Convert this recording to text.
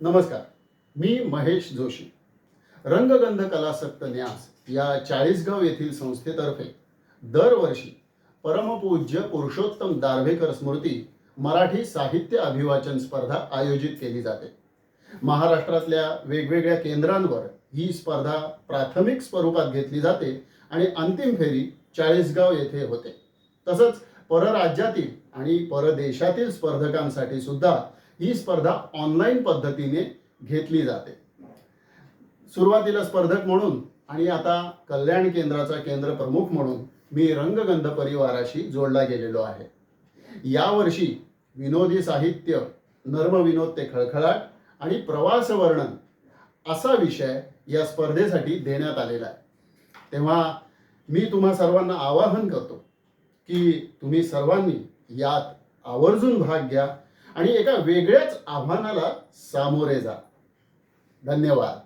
नमस्कार मी महेश जोशी. रंगगंध कलासक्त न्यास या चाळीसगाव येथील संस्थेतर्फे दरवर्षी परमपूज्य पुरुषोत्तम दार्भेकर स्मृती मराठी साहित्य अभिवाचन स्पर्धा आयोजित केली जाते. महाराष्ट्रातल्या वेगवेगळ्या केंद्रांवर ही स्पर्धा प्राथमिक स्वरूपात घेतली जाते आणि अंतिम फेरी चाळीसगाव येथे होते. तसंच परराज्यातील आणि परदेशातील स्पर्धकांसाठी सुद्धा ही स्पर्धा ऑनलाईन पद्धतीने घेतली जाते. सुरुवातीला स्पर्धक म्हणून आणि आता कल्याण केंद्राचा केंद्र प्रमुख म्हणून मी रंगगंध परिवाराशी जोडला गेलेलो आहे. यावर्षी विनोदी साहित्य नर्मविनोद ते खळखळाट आणि प्रवास वर्णन असा विषय या स्पर्धेसाठी देण्यात आलेला आहे. तेव्हा मी तुम्हा सर्वांना आवाहन करतो की तुम्ही सर्वांनी यात आवर्जून भाग घ्या. आणि एका वेगळ्याच आव्हानाला सामोरे जा. धन्यवाद.